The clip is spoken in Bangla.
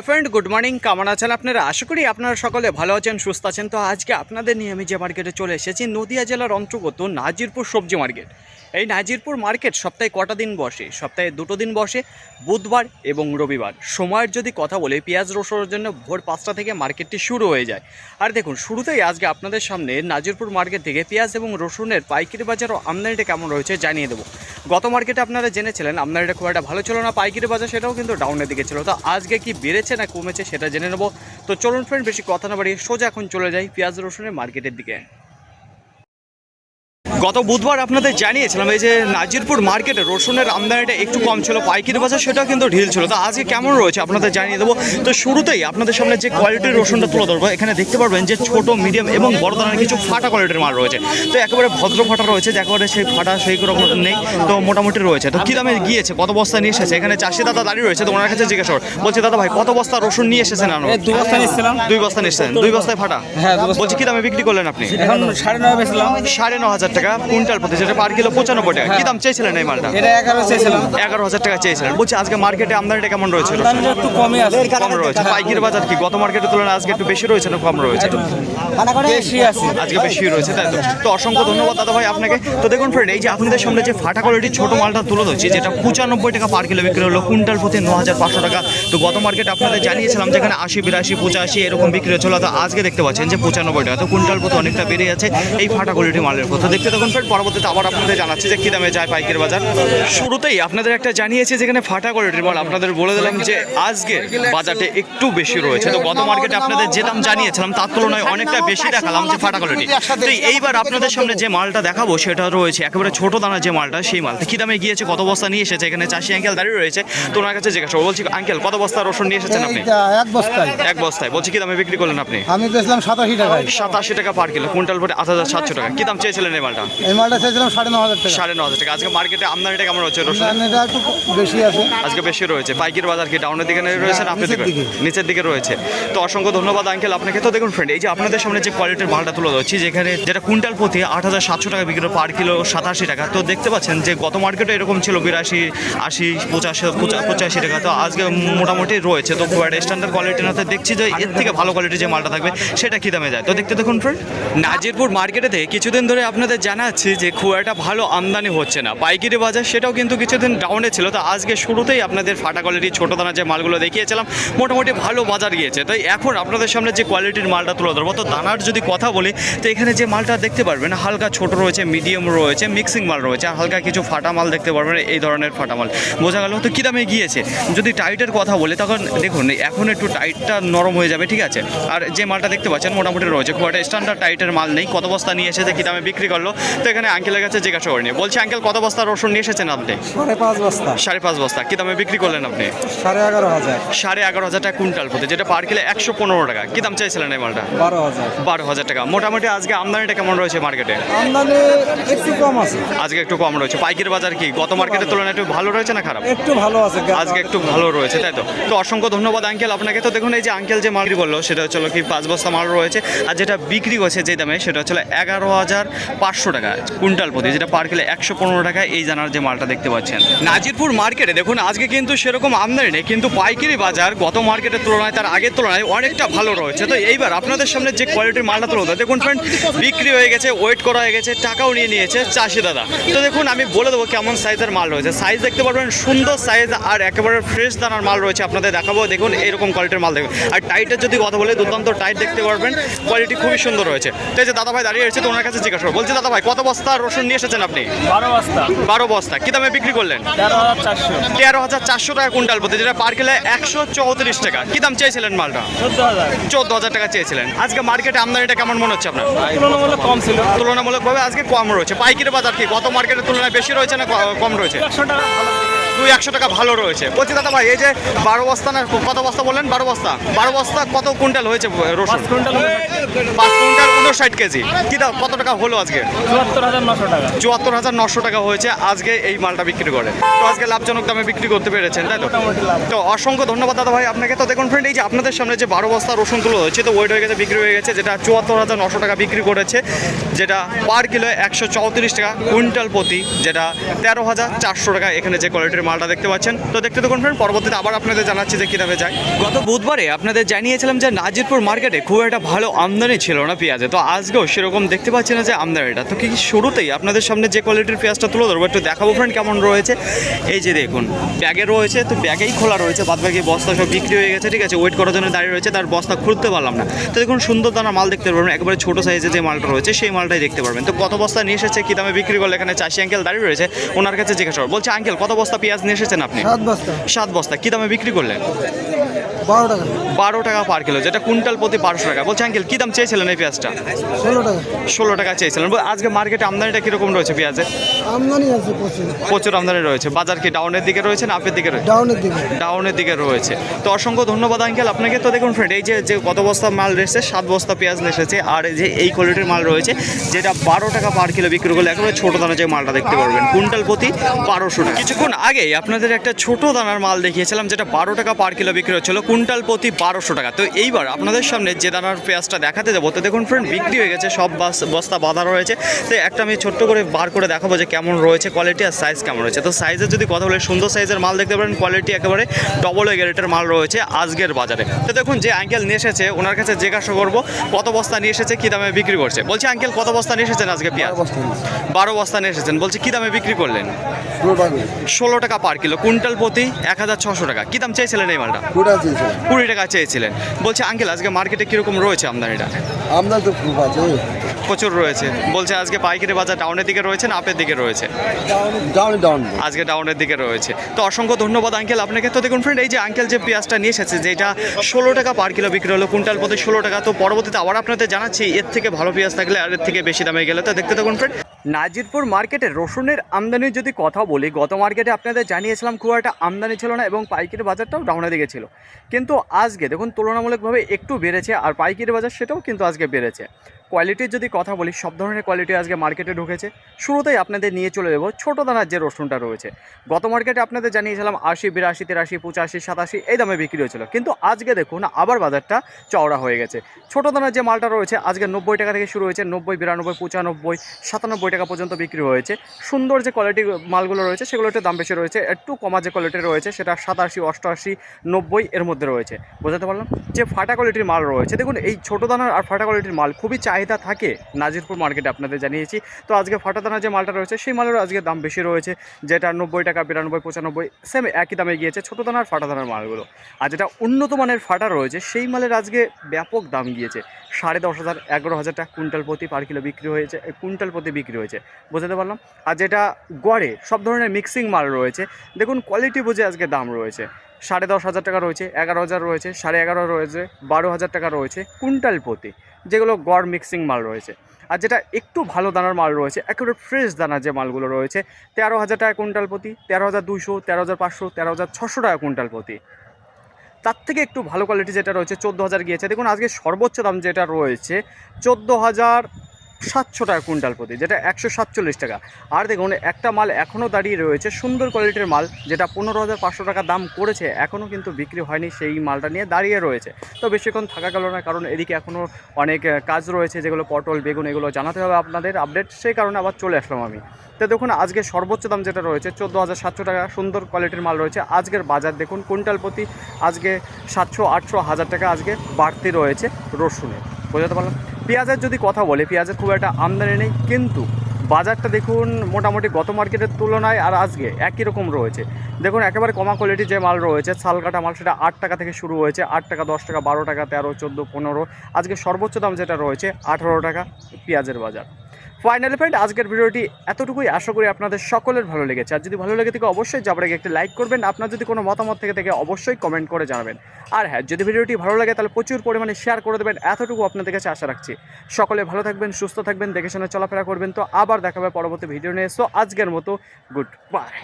হ্যালো ফ্রেন্ড গুড মর্নিং কেমন আছেন আপনারা? আশা করি আপনারা সকলে ভালো আছেন, সুস্থ আছেন। তো আজকে আপনাদের নিয়ে আমি যে মার্কেটে চলে এসেছি, নদিয়া জেলার অন্তর্গত নাজিরপুর সবজি মার্কেট এই নাজিরপুর মার্কেট সপ্তাহে কটা দিন বসে? সপ্তাহে দুটো দিন বসে, বুধবার এবং রবিবার। সময়ের যদি কথা বলি, পেঁয়াজ রসুনের জন্য ভোর পাঁচটা থেকে মার্কেটটি শুরু হয়ে যায়। আর দেখুন, শুরুতেই আজকে আপনাদের সামনে নাজিরপুর মার্কেট থেকে পেঁয়াজ এবং রসুনের পাইকারি বাজার ও আমদানিটা কেমন রয়েছে জানিয়ে দেবো। গত মার্কেটে আপনারা জেনেছিলেন, আমদানিটা খুব একটা ভালো ছিল না, পাইকারি বাজার সেটাও কিন্তু ডাউনের দিকে ছিল। তো আজকে কি বেড়েছে? না কমেছে সেটা জেনে নেব। তো চলুন ফ্রেন্ড বেশি কথা না বাড়িয়ে সোজা এখন চলে যাই পেঁয়াজ রসুনের মার্কেটের দিকে। গত বুধবার আপনাদের জানিয়েছিলাম এই যে নাজিরপুর মার্কেটে রসুনের আমদানিটা একটু কম ছিল পাইকির বাজার সেটাও কিন্তু ঢিল ছিল। তো আজকে কেমন রয়েছে আপনাদের জানিয়ে দেবো। তো শুরুতেই আপনাদের সামনে যে কোয়ালিটির রসুনটা তুলে ধরবো এখানে দেখতে পারবেন যে ছোট মিডিয়াম এবং বড় ধরনের কিছু ফাটা কোয়ালিটির মাল রয়েছে। তো একেবারে ভদ্র ফাটা রয়েছে যে একেবারে সেই ফাটা সেই রকম নেই তো মোটামুটি রয়েছে। তো কী দামে গিয়েছে? কত বস্তা নিয়ে এসেছে? এখানে চাষি দাদা দাঁড়িয়ে রয়েছে তো ওনার কাছে জিজ্ঞাসা করো। বলছি দাদা ভাই কত বস্তা রসুন নিয়ে এসেছেন আনো? এই দু বস্তা নিচ্ছিলাম দুই বস্তা নিয়েছেন? দুই বস্তায় ফাটা? হ্যাঁ, বলছি কী দামে বিক্রি করলেন আপনি? এখন সাড়ে নয় বেছিলাম সাড়ে ন হাজার টাকা। কুইন্টাল প্রতি যেটা পার কিলো পঁচানব্বই টাকা। কি দাম চেয়েছিলেন এই মালটা? এটা এগারো চেয়েছিলাম। এগারো হাজার টাকা চেয়েছিলেন। বলছি আজকে মার্কেটে আমদানিটা কেমন রয়েছে? একটু কম রয়েছে। পাইকারি বাজার কি? গত মার্কেটের তুলনায় আজকে একটু বেশি রয়েছে না কম রয়েছে? বেশি আছে। আজকে বেশি রয়েছে তাই তো? তো অসংখ্য ধন্যবাদ দাদা ভাই আপনাকে। তো দেখুন ফ্রেন্ড এই যে আপনাদের সামনে যে ফাটা কোয়ালিটির ছোট মালটা তুলে ধরছি যেটা পঁচানব্বই টাকা পার কিলো বিক্রি হলো কুইন্টাল প্রতি ন হাজার পাঁচশো টাকা। তো গত মার্কেটে আপনাদের জানিয়েছিলাম যেখানে আশি বিরাশি পঁচাশি এরকম বিক্রি হচ্ছিল তো আজকে দেখতে পাচ্ছেন যে পঁচানব্বই টাকা। তো কুইন্টাল প্রতি অনেকটা বেড়ে যাচ্ছে এই ফাটা কোয়ালিটি মালের কথা দেখতে ফ্রেন্ড পরবর্তীতে আবার আপনাদের জানাচ্ছি যে কী দামে যায় পাইকারি বাজার। শুরুতেই আপনাদের একটা জানিয়েছি যেখানে ফাটা কোয়ালিটির মাল আপনাদের বলে দিলাম যে আজকে বাজারে একটু বেশি রয়েছে। তো গত মার্কেটে আপনাদের যে দাম জানিয়েছিলাম তার তুলনায় অনেকটা বেশি দেখালাম যে ফাটা কোয়ালিটি তো এইবার আপনাদের সামনে যে মালটা দেখাবো সেটা রয়েছে একেবারে ছোট দানা যে মালটা সেই মালটা। কি দামে গিয়েছে কত বস্তা নিয়ে এসেছে? এখানে চাষি আঙ্কেল দাঁড়িয়ে রয়েছে। তো ওনার কাছে জিজ্ঞাসা। বলছি আঙ্কেল কত বস্তা রসুন নিয়ে এসেছেন আপনি? এক বস্তায়। এক বস্তায়। বলছি কি দামে বিক্রি করলেন আপনি? আমি বেচলাম সাতাশি টাকায়। সাতাশি টাকা পার কিলো কুইন্টাল পরে আট হাজার সাতশো টাকা। কি দাম চেয়েছিলেন এই মালটা? এই মালটা চাইছিলাম সাড়ে ন হাজার টাকা। সাড়ে ন হাজার টাকা। আজকে মার্কেটে আমদানিটা কেমন একটু বেশি আছে। আজকে বেশি রয়েছে। পাইকির বাজার কি ডাউনের দিকে রয়েছে না আপনার নিচের দিকে? দিকে। নিচের দিকে রয়েছে। তো অসংখ্য ধন্যবাদ আঙ্কেল আপনাকে। তো দেখুন ফ্রেন্ড এই যে আপনাদের সামনে যে কোয়ালিটির মালটা তুলে ধরছি যেখানে যেটা কুইন্টাল প্রতি আট হাজার সাতশো টাকা বিক্রি পার কিলো সাতাশি টাকা। তো দেখতে পাচ্ছেন যে গত মার্কেটে এরকম ছিল বিরাশি আশি পঁচাশি পঁচা- পঁচাশি টাকা। তো আজকে মোটামুটি রয়েছে। তো খুব একটা স্ট্যান্ডার্ড কোয়ালিটি না তো দেখছি যে এর থেকে ভালো কোয়ালিটির যে মালটা থাকবে সেটা কী দামে যায়? তো দেখতে দেখুন ফ্রেন্ড নাজিরপুর মার্কেটেতে কিছুদিন ধরে আপনাদের জানাচ্ছি যে খুব একটা ভালো আমদানি হচ্ছে না। পাইকারি বাজার সেটাও কিন্তু কিছুদিন ডাউনে ছিল। তো আজকে শুরুতেই আপনাদের ফাটা কোয়ালিটির ছোটো দানা যে মালগুলো দেখিয়েছিলাম, মোটামুটি ভালো বাজার গিয়েছে। তাই এখন আপনাদের সামনে যে কোয়ালিটির মালটা তুলে ধরবো, তো দানার যদি কথা বলি, তো এখানে যে মালটা দেখতে পারবেন, হালকা ছোট রয়েছে মিডিয়াম রয়েছে মিক্সিং মাল রয়েছে, আর হালকা কিছু ফাটা মাল দেখতে পারবেন, এই ধরনের ফাটা মাল। বোঝা গেল তো কী দামে গিয়েছে? যদি টাইটের কথা বলি, তখন দেখুন, এখন একটু টাইটটা নরম হয়ে যাবে, ঠিক আছে? আর যে মালটা দেখতে পাচ্ছেন, মোটামুটি রয়েছে, খুব একটা স্ট্যান্ডার্ড টাইটের মাল নেই। কত বস্তা নিয়ে এসেছে, কী দামে বিক্রি করল? তো এখানে আঙ্কেলের কাছে জিজ্ঞাসা করিনি। বলছি আঙ্কেল কত বস্তা রসুন নিয়ে এসেছেন আপনি? সাড়ে পাঁচ বস্তা। সাড়ে পাঁচ বস্তা। কী দামে বিক্রি করলেন আপনি? সাড়ে এগারো হাজার। সাড়ে এগারো হাজার টাকা কুইন্টাল প্রতি যেটা পার কিলো একশো পনেরো টাকা। কী দাম চাইছিলেন এই মালটা? বারো হাজার। বারো হাজার টাকা। মোটামুটি আজকে আমদানিটা কেমন রয়েছে মার্কেটে? আমদানি একটু কম আছে। আজকে একটু কম রয়েছে। পাইকারি বাজার কি? গত মার্কেটের তুলনায় একটু ভালো রয়েছে না খারাপ? একটু ভালো আছে আজকে একটু ভালো রয়েছে তাই তো? তো অসংখ্য ধন্যবাদ আঙ্কেল আপনাকে। তো দেখুন এই যে আঙ্কেল যে মাল বলল সেটা হচ্ছে কি পাঁচ বস্তা মাল রয়েছে। আর যেটা বিক্রি হয়েছে যে দামে সেটা হচ্ছে এগারো হাজার পাঁচশো টাকা কুইন্টাল প্রতি, যেটা পার কিলো একশো পনেরো টাকা এই জানার যে মালটা দেখতে পাচ্ছেন। নাজিরপুর মার্কেটে দেখুন, আজকে কিন্তু সেরকম আমদানি নেই, কিন্তু পাইকারি বাজার গত মার্কেটের তুলনায়, তার আগের তুলনায় অনেকটা ভালো রয়েছে। তো এইবার আপনাদের সামনে যে কোয়ালিটির মালটা তুলে দেখুন ফ্রেন্ড বিক্রি হয়ে গেছে ওয়েট করা হয়ে গেছে, টাকাও নিয়ে নিয়েছে চাষি দাদা। তো দেখুন, আমি বলে দেবো কেমন সাইজের মাল রয়েছে। সাইজ দেখতে পারবেন, সুন্দর সাইজ আর একেবারে ফ্রেশ দানার মাল রয়েছে, আপনাদের দেখাবো। দেখুন, এরকম কোয়ালিটির মাল দেখুন। আর টাইটের যদি কথা বলে, দুর্দান্ত টাইট দেখতে পারবেন কোয়ালিটি খুবই সুন্দর রয়েছে। এই যে দাদা ভাই দাঁড়িয়ে রয়েছে, তো ওনার কাছে জিজ্ঞাসা বলছি দাদা ভাই কত বস্তা রসুন নিয়ে এসেছেন আপনি? বারো বস্তা। বারো বস্তা। কি দামে বিক্রি করলেন? তেরো হাজার চারশো। তেরো হাজার চারশো টাকা কুইন্টাল প্রতি। যেটা পার কিলো একশো চৌত্রিশ টাকা। কি দাম চেয়েছিলেন মালটা? চোদ্দ হাজার। টাকা চেয়েছিলেন। আজকে মার্কেটে আমদানিটা কেমন মনে হচ্ছে আপনার? তুলনামূলক কম ছিল। তুলনামূলকভাবে আজকে কম রয়েছে। পাইকারি বাজার কি? গত মার্কেটের তুলনায় বেশি রয়েছে না কম রয়েছে? একশো টাকা দুই একশো টাকা ভালো রয়েছে। বলছি দাদা ভাই এই যে বারো বস্তা না কত বস্তা বললেন? বারো বস্তা। বারো বস্তা কত কুইন্টাল হয়েছে রসুন? কুইন্টাল পাঁচ কুইন্টাল উনষাট কেজি। কি দাম? কত টাকা হলো আজকে? চুয়াত্তর হাজার নশো টাকা। চুয়াত্তর হাজার নশো টাকা হয়েছে আজকে এই মালটা বিক্রি করে। তো আজকে লাভজনক দামে বিক্রি করতে পেরেছেন তাই তো? তো অসংখ্য ধন্যবাদ দাদা ভাই আপনাকে। তো দেখুন ফ্রেন্ড এই যে আপনাদের সামনে যে বারো বস্তা রসুন তুলো হয়েছে তো ওয়েট হয়ে গেছে বিক্রি হয়ে গেছে যেটা চুয়াত্তর হাজার নশো টাকা বিক্রি করেছে যেটা পার কিলো একশো চৌত্রিশ টাকা কুইন্টাল প্রতি যেটা তেরো হাজার চারশো টাকা এখানে যে কোয়ালিটির মালটা দেখতে পাচ্ছেন। তো দেখতে দেখুন ফ্রেন্ড পরবর্তীতে আবার আপনাদের জানাচ্ছি যে কীভাবে যায়। গত বুধবারে আপনাদের জানিয়েছিলাম যে নাজিরপুর মার্কেটে খুব একটা ভালো আমদানি ছিল না পেঁয়াজে। তো আজকেও সেরকম দেখতে পাচ্ছি না যে আমদানিটা তো কি শুরুতেই আপনাদের সামনে যে কোয়ালিটির পেঁয়াজটা তুলে ধরবো একটু দেখাবো ফ্রেন্ড কেমন রয়েছে। এই যে দেখুন ব্যাগে রয়েছে তো ব্যাগেই খোলা রয়েছে বাদ বাকি বস্তা সব বিক্রি হয়ে গেছে ঠিক আছে? ওয়েট করার জন্য দাঁড়িয়ে রয়েছে তার বস্তা খুলতে পারলাম না। তো দেখুন সুন্দর দানা মাল দেখতে পারবেন একেবারে ছোটো সাইজে যে মালটা রয়েছে সেই মালটাই দেখতে পারবেন। তো কত বস্তা নিয়ে এসেছে কী দামে বিক্রি করলে এখানে চাষি আঙ্কেল দাঁড়িয়ে রয়েছে ওনার কাছে জিজ্ঞাসা বলছে আঙ্কেল কত বস্তা পেঁয়াজ নিয়ে এসেছেন আপনি? সাত বস্তা। সাত বস্তা কী দামে বিক্রি করলেন? বারো টাকা। বারো টাকা পার কিলো যেটা কুইন্টাল প্রতি বারোশো টাকা। বলছে আঙ্কেল কী দাম চেয়েছিলেন এই পেঁয়াজটা? ষোলো টাকা। ষোলো টাকা চেয়েছিলেন। বল, আজকে মার্কেটে আমদানিটা কীরকম রয়েছে পেঁয়াজে আমদানি আছে প্রচুর। প্রচুর আমদানি রয়েছে। বাজার কি ডাউনের দিকে রয়েছে না আপের দিকে রয়েছে? ডাউনের দিকে। ডাউনের দিকে রয়েছে। তো অসংখ্য ধন্যবাদ আঙ্কেল আপনাকে। তো দেখুন ফ্রেন্ড এই যে যে কত বস্তা মাল রয়েছে সাত বস্তা পেঁয়াজ এসেছে আর এই যে এই কোয়ালিটির মাল রয়েছে যেটা বারো টাকা পার কিলো বিক্রি করলে একেবারে ছোটো দানা যে মালটা দেখতে পারবেন কুইন্টাল প্রতি বারোশো টাকা। কিছুক্ষণ আগেই আপনাদের একটা ছোট দানার মাল দেখিয়েছিলাম যেটা বারো টাকা পার কিলো বিক্রি হচ্ছিল কুইন্টাল প্রতি বারোশো টাকা। তো এইবার আপনাদের সামনে যে দানার পেঁয়াজটা দেখাতে যাব তো দেখুন ফ্রেন্ড বিক্রি হয়ে গেছে সব বাস- বস্তা বাঁধা রয়েছে। তো একটা আমি ছোট্ট করে বার করে দেখাবো যে কেমন রয়েছে কোয়ালিটি আর সাইজ কেমন রয়েছে। তো সাইজের যদি কথা বলে সুন্দর সাইজের মাল দেখতে পারেন কোয়ালিটি একেবারে ডবল গ্যারেটের মাল রয়েছে আজকের বাজারে। তো দেখুন যে আঙ্কেল নিয়ে এসেছে ওনার কাছে জিজ্ঞাসা করব কত বস্তা নিয়ে এসেছে কী দামে বিক্রি করছে? বলছি আঙ্কেল কত বস্তা নিয়ে এসেছেন আজকে পেঁয়াজ? বারো বস্তা নিয়ে এসেছেন। বলছে কী দামে বিক্রি করলেন? ষোলো টাকা পার কিলো কুইন্টাল প্রতি এক হাজার ছশো টাকা। কী দাম চেয়েছিলেন এই মালটা? কুড়ি টাকা চেয়েছিলেন। বলছে আঙ্কেল আজকে মার্কেটে কীরকম রয়েছে আমদানিটা? আমদানি তো খুব আছে। প্রচুর রয়েছে। বলছে আজকে পাইকারি বাজার ডাউনের দিকে রয়েছে না আপের দিকে রয়েছে। ডাউন ডাউন আজকে ডাউনের দিকে রয়েছে। তো অসংখ্য ধন্যবাদ আঙ্কেল আপনাকে। তো দেখুন ফ্রেন্ড এই যে আঙ্কেল যে পেঁয়াজটা নিয়ে এসেছে যেটা ষোলো টাকা পার কিলো বিক্রি হলো কুইন্টাল প্রতি ষোলো টাকা। তো পরবর্তীতে আবার আপনাদের জানাচ্ছি এর থেকে ভালো পেঁয়াজ থাকলে আর এর থেকে বেশি দামে গেলে। তো দেখতে থাকুন ফ্রেন্ড নাজিরপুর মার্কেটে রসুনের আমদানির যদি কথা বলি গত মার্কেটে আপনাদের জানিয়েছিলাম খুব একটা আমদানি ছিল না এবং পাইকারি বাজারটাও ডাউনের দিকে ছিল। কিন্তু আজকে দেখুন তুলনামূলকভাবে একটু বেড়েছে আর পাইকারি বাজার সেটাও কিন্তু আজকে বেড়েছে। কোয়ালিটির যদি কথা বলি, সব ধরনের কোয়ালিটি আজকে মার্কেটে ঢুকেছে। শুরুতেই আপনাদের নিয়ে চলে যাব, ছোটো দানার যে রসুনটা রয়েছে। গত মার্কেটে আপনাদের জানিয়েছিলাম আশি, বিরাশি, তিরাশি, পঁচাশি, সাতাশি, এই দামে বিক্রি হয়েছিল। কিন্তু আজকে দেখুন, আবার বাজারটা চওড়া হয়ে গেছে। ছোটো দানার যে মালটা রয়েছে, আজকে নব্বই টাকা থেকে শুরু হয়েছে, নব্বই, বিরানব্বই, পঁচানব্বই, সাতানব্বই টাকা পর্যন্ত বিক্রি হয়েছে। সুন্দর যে কোয়ালিটি মালগুলো রয়েছে, সেগুলো একটু দাম বেশি রয়েছে, একটু কমা যে কোয়ালিটি রয়েছে, সেটা সাতাশি অষ্টআশি নব্বই এর মধ্যে রয়েছে। বোঝাতে পারলাম? যে ফাটা কোয়ালিটির মাল রয়েছে, দেখুন, এই ছোটো দানার আর ফাটা কোয়ালিটির মাল খুবই চাহিদা থাকে নাজিরপুর মার্কেটে আপনাদের জানিয়েছি। তো আজকে ফাটা দানার যে মালটা রয়েছে, সেই মালেরও আজকে দাম বেশি রয়েছে, যেটা নব্বই টাকা, বিরানব্বই, পঁচানব্বই সেম একই দামে গিয়েছে ছোটো দানার ফাটা দানার মালগুলো। আর যেটা উন্নত মানের ফাটা রয়েছে, সেই মালের আজকে ব্যাপক দাম গিয়েছে। সাড়ে দশ হাজার, এগারো হাজার টাকা কুইন্টাল প্রতি পার কিলো বিক্রি হয়েছে কুইন্টাল প্রতি বিক্রি হয়েছে। বোঝাতে পারলাম? আর যেটা গড়ে, সব ধরনের মিক্সিং মাল রয়েছে। দেখুন কোয়ালিটি বুঝে আজকে দাম রয়েছে। সাড়ে দশ হাজার টাকা রয়েছে, এগারো হাজার রয়েছে, সাড়ে এগারো রয়েছে, বারো হাজার টাকা রয়েছে, কুইন্টাল প্রতি, যেগুলো গড় মিক্সিং মাল রয়েছে। আর যেটা একটু ভালো দানার মাল রয়েছে, একেবারে ফ্রেশ দানার যে মালগুলো রয়েছে, তেরো হাজার টাকা কুইন্টাল প্রতি, তেরো হাজার দুশো তেরো হাজার পাঁচশো, তেরো হাজার ছশো টাকা কুইন্টাল প্রতি। তার থেকে একটু ভালো কোয়ালিটি যেটা রয়েছে, চোদ্দ হাজার গিয়েছে। দেখুন, আজকে সর্বোচ্চ দাম যেটা রয়েছে, চোদ্দ হাজার সাতশো টাকা কুইন্টাল প্রতি, যেটা একশো সাতচল্লিশ টাকা। আর দেখুন, একটা মাল এখনও দাঁড়িয়ে রয়েছে, সুন্দর কোয়ালিটির মাল, যেটা পনেরো হাজার পাঁচশো টাকা দাম করেছে, এখনও কিন্তু বিক্রি হয়নি সেই মালটা নিয়ে দাঁড়িয়ে রয়েছে। তো বেশিক্ষণ থাকা গেল না, কারণ এদিকে এখনও অনেক কাজ রয়েছে, যেগুলো পটল, বেগুন, এগুলো জানাতে হবে আপনাদের আপডেট সেই কারণে আবার চলে আসলাম আমি। তো দেখুন, আজকে সর্বোচ্চ দাম যেটা রয়েছে, চোদ্দ হাজার সাতশো টাকা, সুন্দর কোয়ালিটির মাল রয়েছে। আজকের বাজার দেখুন, কুইন্টাল প্রতি আজকে সাতশো আটশো হাজার টাকা আজকে বাড়তি রয়েছে রসুনে বোঝাতে পারলাম? পেঁয়াজের যদি কথা বলে, পেঁয়াজের খুব একটা আমদানি নেই, কিন্তু বাজারটা দেখুন মোটামুটি গত মার্কেটের তুলনায় আর আজকে একই রকম রয়েছে। দেখুন, একেবারে কমা কোয়ালিটি যে মাল রয়েছে ছাল কাটা মাল সেটা আট টাকা থেকে শুরু হয়েছে, আট টাকা, দশ টাকা, বারো টাকা, তেরো, চোদ্দ, পনেরো। আজকে সর্বোচ্চ দাম যেটা রয়েছে, আঠারো টাকা পেঁয়াজের বাজার। ফাইনালি ফ্রেন্ড আজকের ভিডিওটি এতটুকুই। আশা করি আপনাদের সকলের ভালো লেগেছে। আর যদি ভালো লেগে থাকে, অবশ্যই যাবার আগে একটি লাইক করবেন। আপনার যদি কোনো মতামত থেকে থেকে, অবশ্যই কমেন্ট করে জানাবেন। আর হ্যাঁ যদি ভিডিওটি ভালো লাগে, তাহলে প্রচুর পরিমাণে শেয়ার করে দেবেন। এতটুকু আপনাদের কাছে আশা রাখছি। সকলে ভালো থাকবেন, সুস্থ থাকবেন, দেখে শুনে চলাফেরা করবেন। তো আবার দেখাবে পরবর্তী ভিডিও নিয়ে। সো আজকের মতো গুড বাই